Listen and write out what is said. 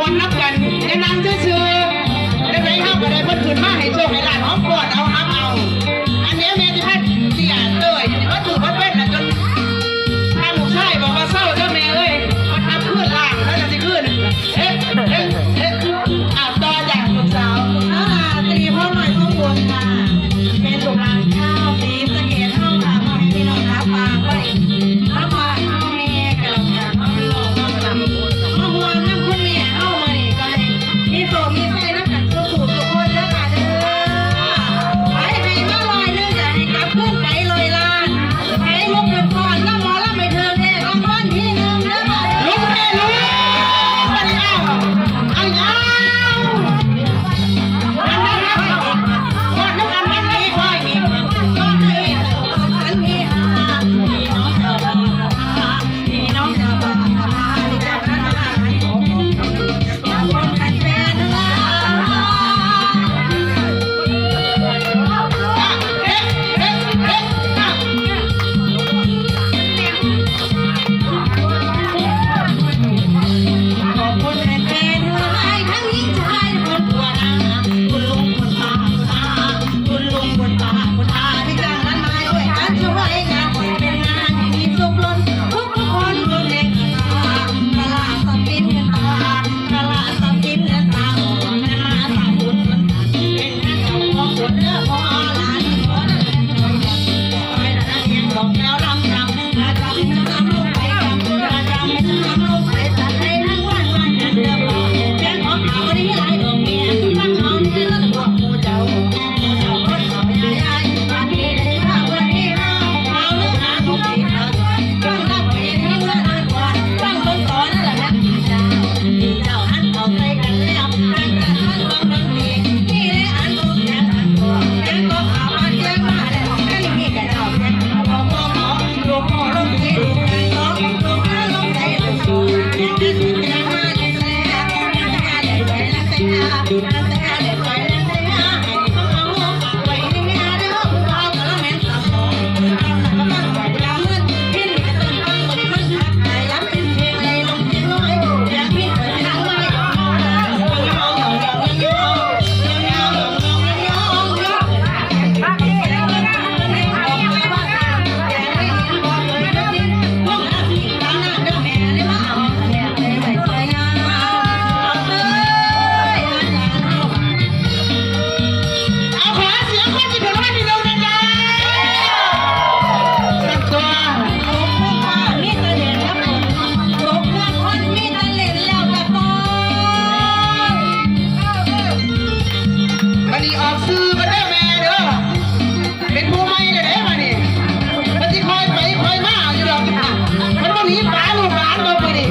วนนับกันจะนั่งซื่อๆได้ไปมเฮาก็ได้เพิ่นขึ้นมาให้โชคให้ลานหอมปว